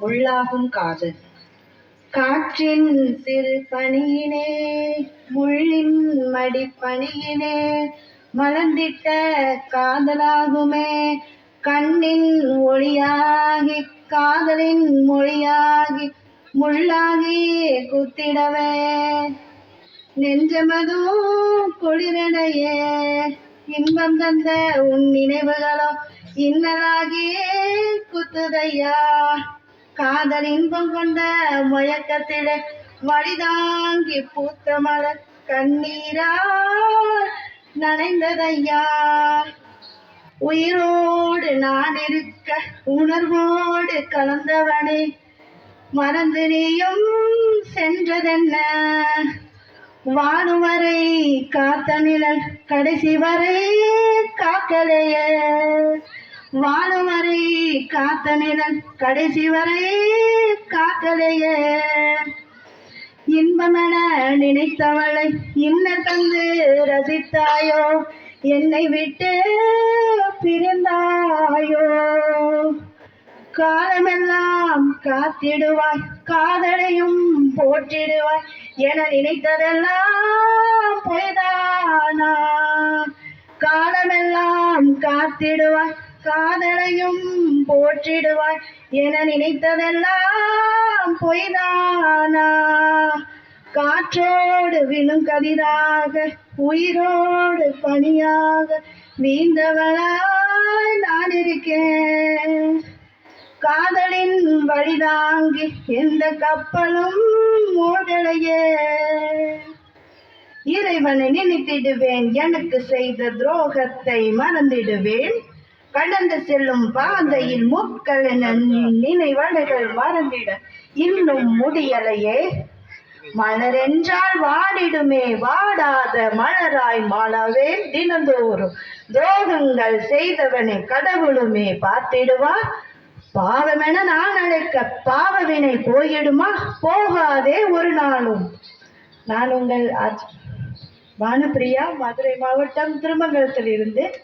முள்ளாகும் காதல். காற்றின் சிறு பணியினே முள்ளின் மடிப்பணியினே மலர்ந்திட்ட காதலாகுமே. கண்ணின் ஒளியாகி காதலின் மொழியாகி முள்ளாகி குத்திடவே. நெஞ்சமதும் குளிரடையே இன்பம் தந்த உன் நினைவுகளோ இன்னலாகியே குத்துதையா. காதல் இன்பம் கொண்ட மயக்கத்தில வழிதாங்கி பூத்த மலர் கண்ணீரால் நனைந்ததையா? உயிரோடு நான் இருக்க உணர்வோடு கலந்தவனே மறந்து நீயும் சென்றதென்ன? வானுவரை வரை காத்த நிழல் கடைசி வரை காக்கலையே. வாழும் வரை காத்த நிலன் கடைசி வரை காக்கலையே இன்பமென நினைத்தவளை இன்ன தந்து ரசித்தாயோ? என்னை விட்டு பிரிந்தாயோ? காலமெல்லாம் காத்திடுவாய் காதலையும் போற்றிடுவாய் என நினைத்ததெல்லாம் பொய்தானா? காலமெல்லாம் காத்திடுவாய் காதலையும் போற்றிடுவாய் என நினைத்ததெல்லாம் பொய்தானா? காற்றோடு விழும் கதிராக உயிரோடு பணியாக நீந்தவளாய் நான் இருக்கேன். காதலின் வழிதாங்கி எந்த கப்பலும் மூடலையே இறைவனை நினைத்திடுவேன் எனக்கு செய்த துரோகத்தை மறந்திடுவேன். கடந்து செல்லும் பாதையில் முட்கள் என நினைவலைகள் மறந்திட இன்னும் முடியலையே. மலரென்றால் வாடிடுமே வாடாத மலராய் மாளவே தினந்தோறும். துரோகங்கள் செய்தவனை கடவுளுமே பார்த்திடுவா? பாவமென நான் அழைக்க பாவவினை போயிடுமா? போகாதே ஒரு நாளும். நான் உங்கள் அஜ்- மதுரை மாவட்டம் திருமங்கலத்தில் இருந்து